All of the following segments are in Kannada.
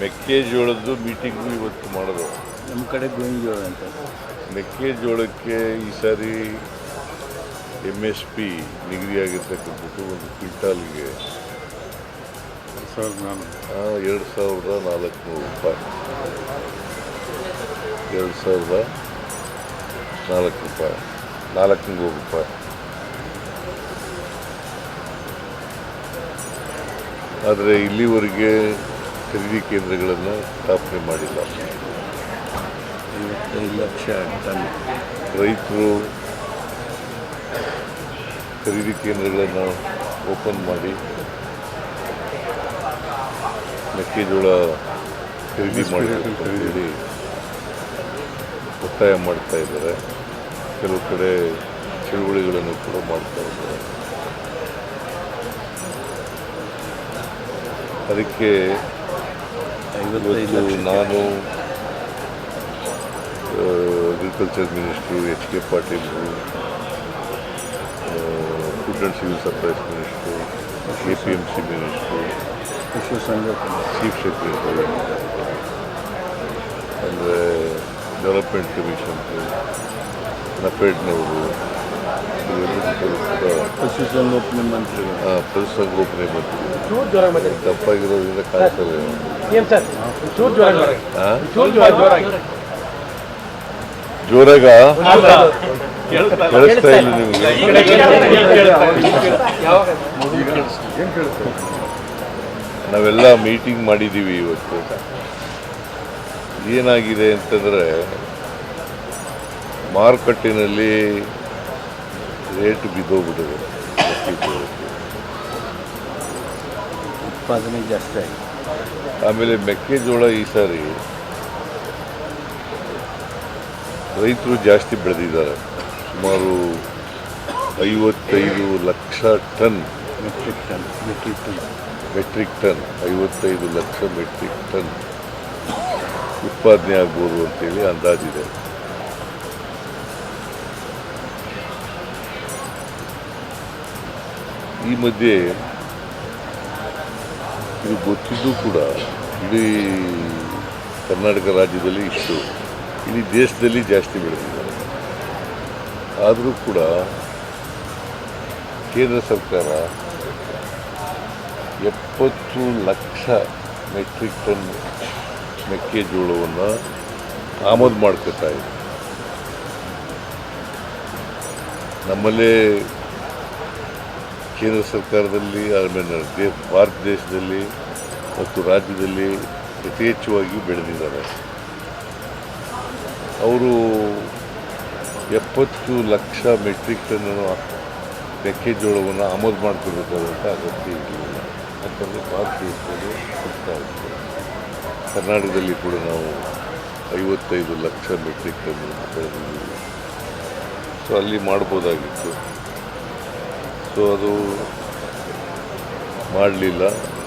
ಮೆಕ್ಕೆಜೋಳದ್ದು ಮೀಟಿಂಗು ಇವತ್ತು ಮಾಡೋದು. ನಮ್ಮ ಕಡೆ ಗೋವಿನ ಅಂತ. ಮೆಕ್ಕೆಜೋಳಕ್ಕೆ ಈ ಸಾರಿ ಎಂ ಎಸ್ ಪಿ ನಿಗದಿಯಾಗಿರ್ತಕ್ಕಂಥದ್ದು ಒಂದು ಕ್ವಿಂಟಾಲ್ಗೆ ಎರಡು ಸಾವಿರದ ನಾಲ್ಕುನೂರು ರೂಪಾಯಿ. ಎರಡು ಸಾವಿರದ ನಾಲ್ಕು ರೂಪಾಯಿ. ನಾಲ್ಕುನೂರು ರೂಪಾಯಿ. ಆದರೆ ಇಲ್ಲಿವರೆಗೆ ಖರೀದಿ ಕೇಂದ್ರಗಳನ್ನು ಸ್ಥಾಪನೆ ಮಾಡಿಲ್ಲ. ಐವತ್ತೈದು ಲಕ್ಷ ಟನ್. ರೈತರು ಖರೀದಿ ಕೇಂದ್ರಗಳನ್ನು ಓಪನ್ ಮಾಡಿ ಮೆಕ್ಕೆಜೋಳ ಖರೀದಿ ಮಾಡಿ ಒತ್ತಾಯ ಮಾಡ್ತಾ ಇದ್ದಾರೆ. ಕೆಲವು ಕಡೆ ಚಳುವಳಿಗಳನ್ನು ಕೂಡ ಮಾಡ್ತಾ ಇದ್ದಾರೆ. ಅದಕ್ಕೆ ಇವತ್ತು ನಾನು agriculture minister H K Patil food and civil supplies minister A P M C minister chief secretary ಅಂದರೆ ಡೆವಲಪ್ಮೆಂಟ್ ಕಮಿಷನ್ ನಫೆಡ್ನವರು ಪಶುಸಂಗೋಪನೆ ಮಂತ್ರಿ. ತಪ್ಪಾಗಿರೋದ್ರಿಂದ ಏನ್ ಸರ್? ಚೂರ್ ಜೋರಾಗಿ ಆ? ಚೂರ್ ಜೋರಾಗಿ ಜೋರಾಗ? ಕೇಳಿಸ್ತಾ ಇಲ್ಲ ನಿಮಗೆ. ನಾವೆಲ್ಲ ಮೀಟಿಂಗ್ ಮಾಡಿದ್ದೀವಿ ಇವತ್ತು. ಏನಾಗಿದೆ ಅಂತಂದರೆ ಮಾರುಕಟ್ಟೆನಲ್ಲಿ ರೇಟ್ ಬಿದ್ದೋಗ್ಬಿಟ್ಟಿದೆ. ಉತ್ಪಾದನೆ ಜಾಸ್ತಿ ಆಗಿದೆ ಆಮೇಲೆ ಮೆಕ್ಕೆಜೋಳ ಈ ಸಾರಿ ರೈತರು ಜಾಸ್ತಿ ಬೆಳೆದಿದ್ದಾರೆ. ಸುಮಾರು ಐವತ್ತೈದು lakh ton. Metric ton metric ton metric ton ಐವತ್ತೈದು ಲಕ್ಷ ಮೆಟ್ರಿಕ್ ಟನ್ ಉತ್ಪಾದನೆ ಆಗ್ಬೋದು ಅಂತೇಳಿ ಅಂದಾಜಿದೆ. ಈ ಮಧ್ಯೆ ಇದು ಗೊತ್ತಿದ್ದು ಕೂಡ ಇಡೀ ಕರ್ನಾಟಕ ರಾಜ್ಯದಲ್ಲಿ ಇಷ್ಟು. ಇಡೀ ದೇಶದಲ್ಲಿ ಜಾಸ್ತಿ ಬೆಳೆದಿದ್ದಾರೆ. ಆದರೂ ಕೂಡ ಕೇಂದ್ರ ಸರ್ಕಾರ ಎಪ್ಪತ್ತು ಲಕ್ಷ ಮೆಟ್ರಿಕ್ ಟನ್ ಮೆಕ್ಕೆಜೋಳವನ್ನು ಆಮದು ಮಾಡ್ಕೊತಾ ಇದೆ. ನಮ್ಮಲ್ಲೇ ಕೇಂದ್ರ ಸರ್ಕಾರದಲ್ಲಿ ಆಮೇಲೆ ಭಾರತ ದೇಶದಲ್ಲಿ ಮತ್ತು ರಾಜ್ಯದಲ್ಲಿ ಯಥೇಚ್ಛವಾಗಿ ಬೆಳೆದಿದ್ದಾರೆ. ಅವರು ಎಪ್ಪತ್ತು ಲಕ್ಷ ಮೆಟ್ರಿಕ್ ಟನ್ ಮೆಕ್ಕೆಜೋಳವನ್ನು ಆಮದು ಮಾಡ್ಕೋಬೇಕಾದಂಥ ಅಗತ್ಯ ಇರಲಿಲ್ಲ. ಯಾಕಂದರೆ ಭಾರತ ದೇಶದಲ್ಲಿ ಇತ್ತು. ಕರ್ನಾಟಕದಲ್ಲಿ ಕೂಡ ನಾವು ಐವತ್ತೈದು ಲಕ್ಷ ಮೆಟ್ರಿಕ್ ಟನ್ ಬೆಳೆದಿದ್ದೀವಿ ಸೊ ಅಲ್ಲಿ ಮಾಡ್ಬೋದಾಗಿತ್ತು. ಸೊ ಅದು ಮಾಡಲಿಲ್ಲ.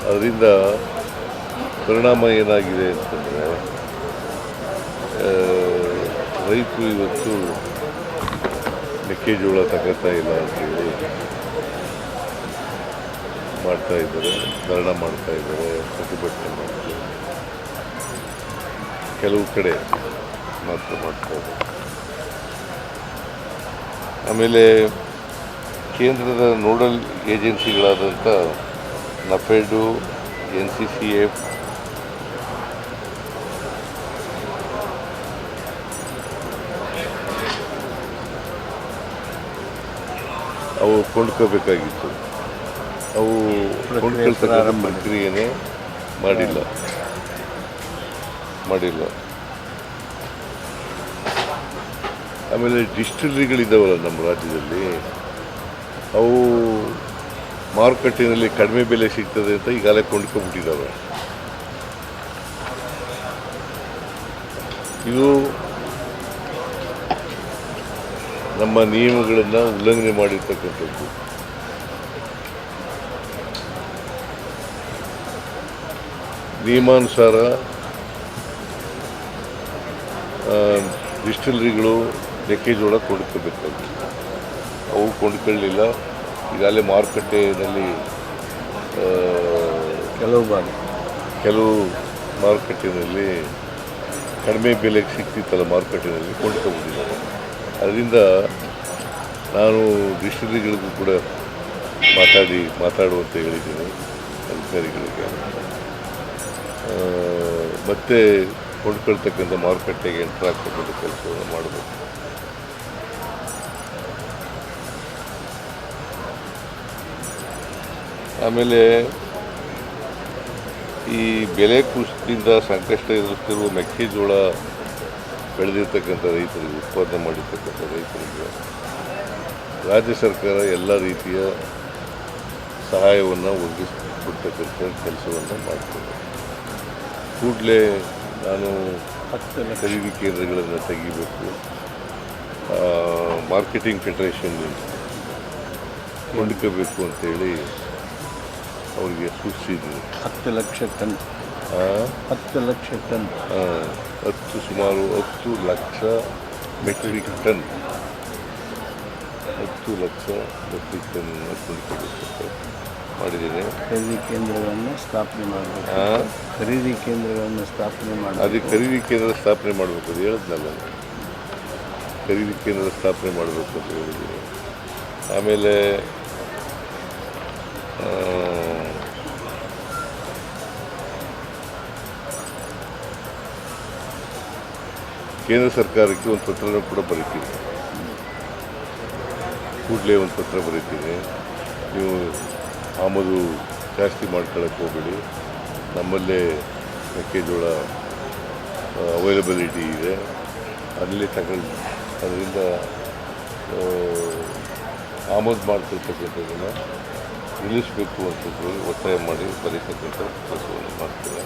ಅದರಿಂದ ಪರಿಣಾಮ ಏನಾಗಿದೆ ಅಂತಂದರೆ ರೈತರು ಇವತ್ತು ಮೆಕ್ಕೆಜೋಳ ತಗೋತಾ ಇಲ್ಲ ಅಂತೇಳಿ ಮಾಡ್ತಾ ಇದ್ದಾರೆ, ಧರಣ ಮಾಡ್ತಾ ಇದ್ದಾರೆ, ಪ್ರತಿಭಟನೆ ಮಾಡ್ತಾರೆ ಕೆಲವು ಕಡೆ ಮಾತ್ರ ಮಾಡ್ತಾ ಇದ್ದಾರೆ. ಆಮೇಲೆ ಕೇಂದ್ರದ nodal ಏಜೆನ್ಸಿಗಳಾದಂಥ NAFED N C C F ಅವು ಕೊಂಡ್ಕೋಬೇಕಾಗಿತ್ತು. ಅವು ಕೊಂಡ್ಕೊಳ್ತಕ್ಕಂಥ. ಪ್ರಕ್ರಿಯೆನೇ ಮಾಡಿಲ್ಲ. ಮಾಡಿಲ್ಲ. ಆಮೇಲೆ ಡಿಸ್ಟಿಲರಿಗಳಿದ್ದಾವಲ್ಲ ನಮ್ಮ ರಾಜ್ಯದಲ್ಲಿ ಅವು ಮಾರುಕಟ್ಟೆಯಲ್ಲಿ ಕಡಿಮೆ ಬೆಲೆ ಸಿಗ್ತದೆ ಅಂತ ಈಗಾಗಲೇ ಕೊಂಡ್ಕೊಂಡ್ಬಿಟ್ಟಿದ್ದಾವೆ. ಇದು ನಮ್ಮ ನಿಯಮಗಳನ್ನು ಉಲ್ಲಂಘನೆ ಮಾಡಿರ್ತಕ್ಕಂಥದ್ದು. ನಿಯಮಾನುಸಾರ ಡಿಸ್ಟಿಲರಿಗಳು ಮೆಕ್ಕೆಜೋಳ ಕೊಂಡ್ಕೋಬೇಕಾಗಿತ್ತು. ಅವು ಕೊಂಡ್ಕೊಳ್ಳಿಲ್ಲ ಈಗಾಗಲೇ ಮಾರುಕಟ್ಟೆಯಲ್ಲಿ ಕೆಲವು ಬಾರಿ. ಕೆಲವು ಮಾರುಕಟ್ಟೆಯಲ್ಲಿ ಕಡಿಮೆ ಬೆಲೆಗೆ ಸಿಗ್ತಿತ್ತಲ್ಲ ಮಾರುಕಟ್ಟೆಯಲ್ಲಿ ಕೊಂಡ್ಕೊಬೋದಿದ್ದಾರೆ ಅದರಿಂದ ನಾನು ಡಿಸ್ಟ್ರಿಗಳಿಗೂ ಕೂಡ ಮಾತಾಡಿ ಮಾತಾಡುವಂತೆ ಹೇಳಿದ್ದೀನಿ ಅಧಿಕಾರಿಗಳಿಗೆ. ಮತ್ತೆ ಕೊಂಡ್ಕೊಳ್ತಕ್ಕಂಥ ಮಾರುಕಟ್ಟೆಗೆ ಎಂಟ್ರಾಕ್ಟ್ ಕೆಲಸವನ್ನು ಮಾಡಬೇಕು. ಆಮೇಲೆ ಈ ಬೆಲೆ ಕುಸಿತದಿಂದ ಸಂಕಷ್ಟ ಎದುರಿಸ್ತಿರುವ ಮೆಕ್ಕೆಜೋಳ ಬೆಳೆದಿರ್ತಕ್ಕಂಥ ರೈತರಿಗೆ, ಉತ್ಪಾದನೆ ಮಾಡಿರ್ತಕ್ಕಂಥ ರೈತರಿಗೆ ರಾಜ್ಯ ಸರ್ಕಾರ ಎಲ್ಲ ರೀತಿಯ ಸಹಾಯವನ್ನು ಒದಗಿಸಿಕೊಡ್ತಕ್ಕಂಥ ಕೆಲಸವನ್ನು ಮಾಡ್ತದೆ. ಕೂಡಲೇ ನಾನು ಖರೀದಿ ಕೇಂದ್ರಗಳನ್ನು ತೆಗಿಬೇಕು. ಮಾರ್ಕೆಟಿಂಗ್ ಫೆಡರೇಷನ್ ಕೊಂಡ್ಕೋಬೇಕು ಅಂತೇಳಿ ಅವರಿಗೆ ಸೂಚಿಸಿದ್ರು ಹತ್ತು ಲಕ್ಷ ಟನ್. ಹತ್ತು ಲಕ್ಷ ಟನ್. ಹತ್ತು ಸುಮಾರು ಹತ್ತು ಲಕ್ಷ ಮೆಟ್ರಿಕ್ ಟನ್ ಹತ್ತು ಲಕ್ಷ ಮೆಟ್ರಿಕ್ ಟನ್ ಅಂತ ಖರೀದಿ ಕೇಂದ್ರಗಳನ್ನು ಸ್ಥಾಪನೆ ಮಾಡಬೇಕು. ಖರೀದಿ ಕೇಂದ್ರಗಳನ್ನು ಸ್ಥಾಪನೆ ಮಾಡಿ ಅದೇ ಖರೀದಿ ಕೇಂದ್ರ ಸ್ಥಾಪನೆ ಮಾಡಬೇಕು ಅದು ಹೇಳಿದ್ನಲ್ಲ. ಖರೀದಿ ಕೇಂದ್ರ ಸ್ಥಾಪನೆ ಮಾಡಬೇಕು ಅಂತ ಹೇಳಿದ್ದೀನಿ. ಆಮೇಲೆ ಕೇಂದ್ರ ಸರ್ಕಾರಕ್ಕೆ ಒಂದು ಪತ್ರ ಕೂಡ ಬರೀತೀನಿ ಕೂಡಲೇ ಒಂದು ಪತ್ರ ಬರೀತೀನಿ ನೀವು ಆಮದು ಜಾಸ್ತಿ ಮಾಡ್ಕೊಳ್ಳೋಕೆ ಹೋಗಬೇಡಿ. ನಮ್ಮಲ್ಲೇ ಮೆಕ್ಕೆಜೋಳ ಅವೈಲಬಿಲಿಟಿ ಇದೆ. ಅಲ್ಲಿ ತಗೊಂಡು, ಅದರಿಂದ ಆಮದು ಮಾಡ್ತಿರ್ತಕ್ಕಂಥದ್ದನ್ನು ನಿಲ್ಲಿಸಬೇಕು ಅಂತ ಒತ್ತಾಯ ಮಾಡಿ ಬರೀತಕ್ಕಂಥ ಕೆಲಸವನ್ನು ಮಾಡ್ತೇವೆ.